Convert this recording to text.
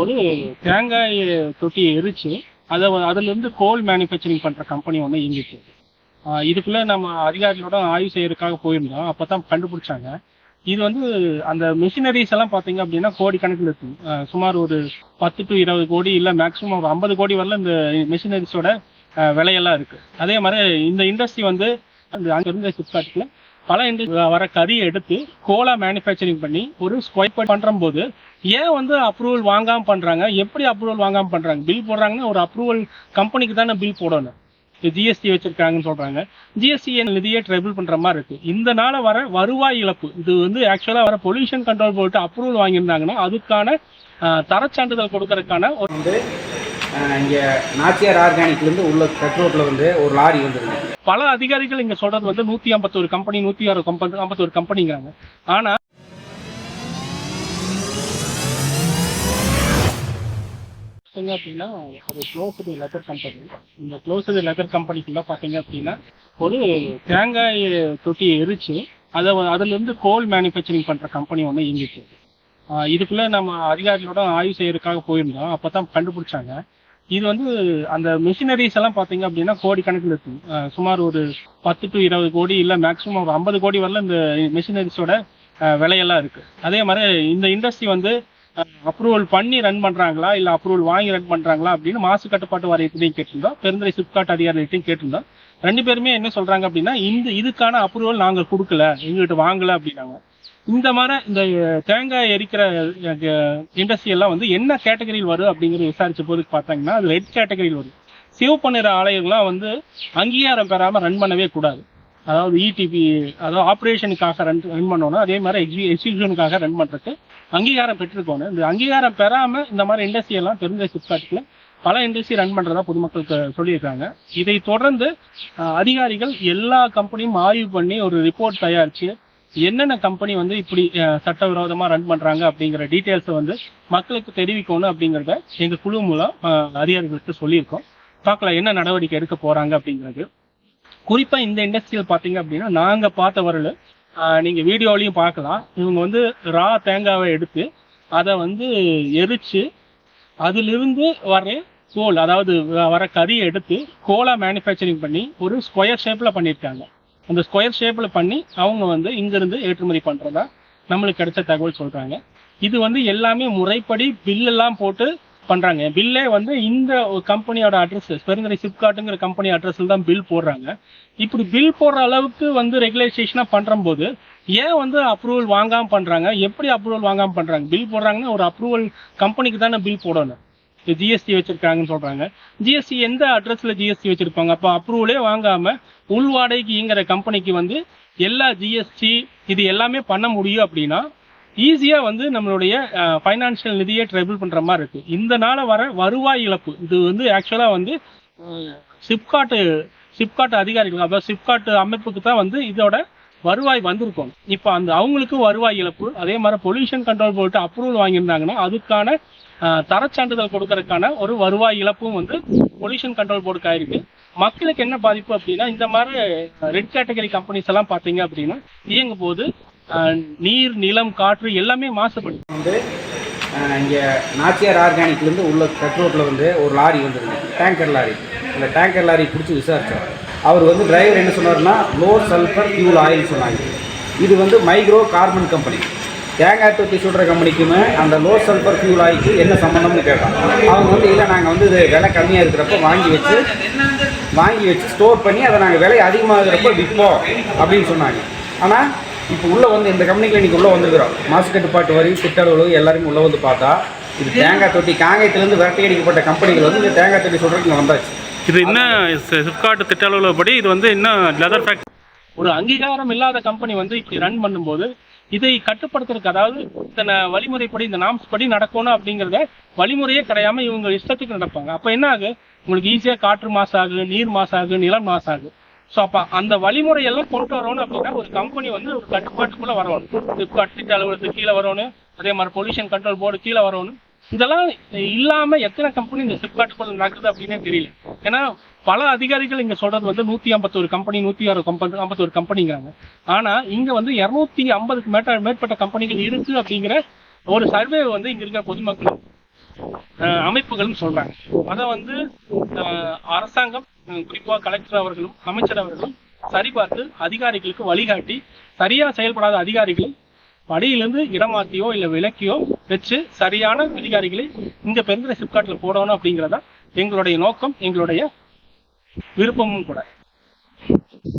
ஒரு தேங்காய் தொட்டியை எரிச்சு அதை அதுல இருந்து கோல் மேனுஃபேக்சரிங் பண்ற கம்பெனி ஒன்று இயங்கிச்சு இதுக்குள்ளே இதுக்குள்ள நம்ம அதிகாரிகளோட ஆய்வு செய்யறதுக்காக போயிருந்தோம். அப்பதான் கண்டுபிடிச்சாங்க. இது வந்து அந்த மிஷினரிஸ் எல்லாம் பாத்தீங்க அப்படின்னா கோடி கணக்கில் இருக்கு சுமார் ஒரு பத்து டு இருபது கோடி இல்ல மேக்ஸிமம் ஒரு ஐம்பது கோடி வரல இந்த மிஷினரிஸோட விலையெல்லாம் இருக்கு. அதே மாதிரி இந்த இண்டஸ்ட்ரி வந்து அந்த அங்க இருந்த சிப்காட்ல பல இண்டஸ்ட்ரி வர கறியை எடுத்து கோலா மேனுஃபேக்சரிங் பண்ணி ஒரு ஸ்கொயர் பண்ற போது ஏன் வந்து அப்ரூவல் வாங்காம பண்றாங்க? எப்படி அப்ரூவல் வாங்காம பண்றாங்க? பில் போடுறாங்கன்னா ஒரு அப்ரூவல் கம்பெனிக்கு தானே பில் போடணும். ஜிஎஸ்டி வச்சிருக்காங்கன்னு சொல்றாங்க. ஜிஎஸ்டி நிதியே ட்ரைபிள் பண்ற மாதிரி இருக்கு? இந்த நாள வர வருவாய் இழப்பு இது வந்து ஆக்சுவலா வர பொல்யூஷன் கண்ட்ரோல் போட்டு அப்ரூவல் வாங்கியிருந்தாங்கன்னா அதுக்கான தரச்சான்றிதழ் கொடுக்கறதுக்கான ஒரு வந்து இங்கே இங்க நாச்சியார் ஆர்கானிக்லேருந்து உள்ள கட் ரோட்டில் வந்து ஒரு லாரி வந்துருக்கு பல அதிகாரிகள் இங்க சொல்றது வந்து நூத்தி ஐம்பத்தொரு கம்பெனி நூத்தி ஆறு கம்பெனி ஐம்பத்தொரு கம்பெனிங்கிறாங்க ஆனா பார்த்தீங்க அப்படின்னா ஒரு க்ளோஸ்டு லெதர் கம்பெனி இந்த க்ளோஸ்டு லெதர் கம்பெனிக்குள்ள பார்த்தீங்க அப்படின்னா ஒரு தேங்காய் தொட்டியை எரிச்சு அதை அதுலேருந்து கோல் மேனுஃபேக்சரிங் பண்ணுற கம்பெனி ஒன்று இயங்கிச்சு இதுக்குள்ளே நம்ம அதிகாரிகளோட ஆய்வு செய்யறதுக்காக போயிருந்தோம். அப்போ தான் கண்டுபிடிச்சாங்க. இது வந்து அந்த மிஷினரிஸ் எல்லாம் பாத்தீங்க அப்படின்னா கோடி கணக்கில் இருக்கு சுமார் ஒரு பத்து டு இருபது கோடி இல்ல மேக்ஸிமம் ஒரு ஐம்பது கோடி வரல இந்த மிஷினரிஸோட விலையெல்லாம் இருக்கு. அதே மாதிரி இந்த இண்டஸ்ட்ரி வந்து அப்ரூவல் பண்ணி ரன் பண்றாங்களா? இல்ல அப்ரூவல் வாங்கி ரன் பண்றாங்களா? அப்படின்னு மாசு கட்டுப்பாட்டு வாரியத்திலையும் கேட்டிருந்தோம். பெருந்துறை சிப்காட் அதிகாரிகிட்டையும் கேட்டிருந்தோம். ரெண்டு பேருமே என்ன சொல்றாங்க அப்படின்னா இந்த இதுக்கான அப்ரூவல் நாங்க கொடுக்கல எங்ககிட்ட வாங்கல அப்படின்னாங்க. இந்த மாதிரி இந்த தேங்காய் எரிக்கிற இண்டஸ்ட்ரி எல்லாம் வந்து என்ன கேட்டகரியில் வரும் அப்படிங்கிறது விசாரிச்ச போது பார்த்தாங்கன்னா அது ரெட் கேட்டகரியில் வரும். சிவப்பு நிற ஆலயங்கள்லாம் வந்து அங்கீகாரம் பெறாம ரன் பண்ணவே கூடாது. அதாவது இடிபி அதாவது ஆப்ரேஷனுக்காக ரன் ரன் பண்ணணும். அதே மாதிரி எக்ஸி எக்ஸிபிஷனுக்காக ரன் பண்றதுக்கு அங்கீகாரம் பெற்றிருக்கணும் இந்த அங்கீகாரம் பெறாம இந்த மாதிரி இண்டஸ்ட்ரி எல்லாம் பெருந்த சிப்காட்டுல பல இண்டஸ்ட்ரி ரன் பண்றதா பொதுமக்களுக்கு சொல்லியிருக்காங்க. இதை தொடர்ந்து அஹ், அதிகாரிகள் எல்லா கம்பெனியும் ஆய்வு பண்ணி ஒரு ரிப்போர்ட் தயாரிச்சு என்னென்ன கம்பெனி வந்து இப்படி சட்டவிரோதமா ரன் பண்றாங்க அப்படிங்கிற டீட்டெயில்ஸை வந்து மக்களுக்கு தெரிவிக்கணும் அப்படிங்கிறத எங்க குழு மூலம் அதிகாரிகளுக்கு சொல்லியிருக்கோம். பார்க்கலாம் என்ன நடவடிக்கை எடுக்க போறாங்க அப்படிங்கிறது. குறிப்பா இந்த இண்டஸ்ட்ரியில் பாத்தீங்க அப்படின்னா நாங்க பார்த்த வரல நீங்கள் நீங்க வீடியோலையும் பார்க்கலாம். இவங்க வந்து ரா தேங்காவை எடுத்து அதை வந்து எரிச்சு அதிலிருந்து வர கோல் அதாவது வ- வர கறியை எடுத்து கோலா மேனுஃபேக்சரிங் பண்ணி ஒரு ஸ்கொயர் ஷேப்ல பண்ணியிருக்காங்க. அந்த ஸ்கொயர் ஷேப்ல பண்ணி அவங்க வந்து இங்கிருந்து ஏற்றுமதி பண்றதா நம்மளுக்கு கிடைச்ச தகவல் சொல்றாங்க. இது வந்து எல்லாமே முறைப்படி பில்லெல்லாம் போட்டு பண்ணுறாங்க பில்லே வந்து இந்த கம்பெனியோட அட்ரஸ் பெருந்துறை சிப்காட்டுங்கிற கம்பெனி அட்ரஸில் தான் பில் போடுறாங்க. இப்படி பில் போடுற அளவுக்கு வந்து ரெகுலேஷனா பண்ணுறம்போது ஏன் வந்து அப்ரூவல் வாங்காமல் பண்ணுறாங்க எப்படி அப்ரூவல் வாங்காமல் பண்ணுறாங்க பில் போடுறாங்கன்னா ஒரு அப்ரூவல் கம்பெனிக்கு தானே பில் போடணும். ஜிஎஸ்டி வச்சிருக்காங்கன்னு சொல்றாங்க. ஜிஎஸ்டி எந்த அட்ரஸ்ல ஜிஎஸ்டி வச்சிருப்பாங்க? அப்போ அப்ரூவலே வாங்காம உள்வாடகிங்கிற கம்பெனிக்கு வந்து எல்லா ஜிஎஸ்டி இது எல்லாமே பண்ண முடியும் அப்படின்னா ஈஸியாக வந்து நம்மளுடைய ஃபைனான்சியல் நிதியை ட்ரைபிள் பண்ணுற மாதிரி இருக்கு. இந்த நாள வர வருவாய் இழப்பு இது வந்து ஆக்சுவலாக வந்து சிப்காட்டு சிப்காட் அதிகாரிகள் அதாவது சிப்காட் அமைப்புக்கு தான் வந்து இதோட வருவாய் வந்திருக்கும். இப்போ அந்த அவங்களுக்கு வருவாய் இழப்பு அதே மாதிரி பொல்யூஷன் கண்ட்ரோல் போட்டு அப்ரூவல் வாங்கியிருந்தாங்கன்னா அதுக்கான தரச்சான்றிதழ் கொடுக்கறதுக்கான ஒரு வருவாய் இழப்பும் வந்து பொல்யூஷன் கண்ட்ரோல் போர்டுக்கு ஆயிருக்கு. மக்களுக்கு என்ன பாதிப்பு அப்படின்னா இந்த மாதிரி ரெட் கேட்டகரி கம்பெனிஸ் எல்லாம் பார்த்தீங்க அப்படின்னா இயங்கும் போது நீர் நிலம் காற்று எல்லாமே மாசுபடும் வந்து இங்கே நாச்சியார் ஆர்கானிக்லேருந்து உள்ள கட்ரோட்டில் வந்து ஒரு லாரி வந்துருக்கு டேங்கர் லாரி. இந்த டேங்கர் லாரி பிடிச்சி விசாரிச்சோம் அவர் வந்து டிரைவர் என்ன சொன்னார்னா லோ சல்ஃபர் ஃபியூல் ஆயில் சொன்னாங்க. இது வந்து மைக்ரோ கார்பன் கம்பெனி தேங்காய் தொட்டி சுடுற கம்பெனிக்குமே அந்த லோ சல்ஃபர் ஃபியூல் ஆயிக்கு என்ன சம்மந்தம்னு கேட்டோம் அவங்க வந்து இல்லை நாங்கள் வந்து இது விலை கம்மியாக இருக்கிறப்ப வாங்கி வச்சு வாங்கி வச்சு ஸ்டோர் பண்ணி அதை நாங்கள் விலை அதிகமாகிறப்ப விற்போம் அப்படின்னு சொன்னாங்க. ஆனால் இப்போ உள்ளே வந்து இந்த கம்பெனிக்கு இன்றைக்கி உள்ளே வந்துருக்குறோம். மாசு கட்டுப்பாட்டு வரி திட்டளவு எல்லாருமே உள்ளே வந்து பார்த்தா இது தேங்காய் தொட்டி காங்கயத்துலேருந்து விரட்டி அடிக்கப்பட்ட கம்பெனிகள் வந்து இந்த தேங்காய் தொட்டி சொல்கிறதுக்கு இங்கே வந்தாச்சு. இது என்ன சிப்காட் திட்ட அளவில் படி இது வந்து இன்னும் லெதர் ஃபேக்ட் ஒரு அங்கீகாரம் இல்லாத கம்பெனி வந்து இப்படி ரன் பண்ணும்போது இதை கட்டுப்படுத்துறதுக்கு அதாவது இத்தனை வழிமுறைப்படி இந்த நாம்ஸ் படி நடக்கணும் அப்படிங்கறத வழிமுறையே கிடையாம இவங்க இஷ்டத்துக்கு நடப்பாங்க. அப்ப என்ன ஆகு? உங்களுக்கு ஈஸியா காற்று மாசாகு நீர் மாசாகு நிலம் மாசாகு ஸோ அப்போ அந்த வழிமுறை எல்லாம் கொண்டு வரணும் அப்படின்னா ஒரு கம்பெனி வந்து ஒரு கட்டுப்பாட்டுக்குள்ள வரணும். ஃபிளிப்கார்ட் திட்ட அலுவலகத்துக்கு கீழே வரணும். அதே மாதிரி பொல்யூஷன் கண்ட்ரோல் போர்டு கீழே வரணும். இதெல்லாம் இல்லாம எத்தனை கம்பெனி இந்த ஃபிளிப்கார்ட்டுக்குள்ள நடக்குது அப்படின்னே தெரியல. ஏன்னா பல அதிகாரிகள் இங்க சொல்றது வந்து நூத்தி ஐம்பத்தொரு கம்பெனி நூத்தி ஆறு கம்பெனி ஐம்பத்தொரு கம்பெனிங்கிறாங்க ஆனா இங்க வந்து இருநூத்தி ஐம்பதுக்கு மேட்ட மேற்பட்ட கம்பெனிகள் இருக்கு அப்படிங்கிற ஒரு சர்வே வந்து இங்க இருக்கிற பொதுமக்கள் அமைப்புகள்னு அமைப்புகளும் சொல்றாங்க. அதை வந்து அரசாங்கம் குறிப்பாக குறிப்பா கலெக்டர் அவர்களும் அமைச்சர் அவர்களும் சரிபார்த்து அதிகாரிகளுக்கு வழிகாட்டி சரியா செயல்படாத அதிகாரிகளை படியிலிருந்து இடமாத்தியோ இல்லை விலக்கியோ வச்சு சரியான அதிகாரிகளை இந்த பெருந்துறை சிப்காட்டில் போடணும் அப்படிங்கிறதா எங்களுடைய நோக்கம் எங்களுடைய விருப்பமும் கூட.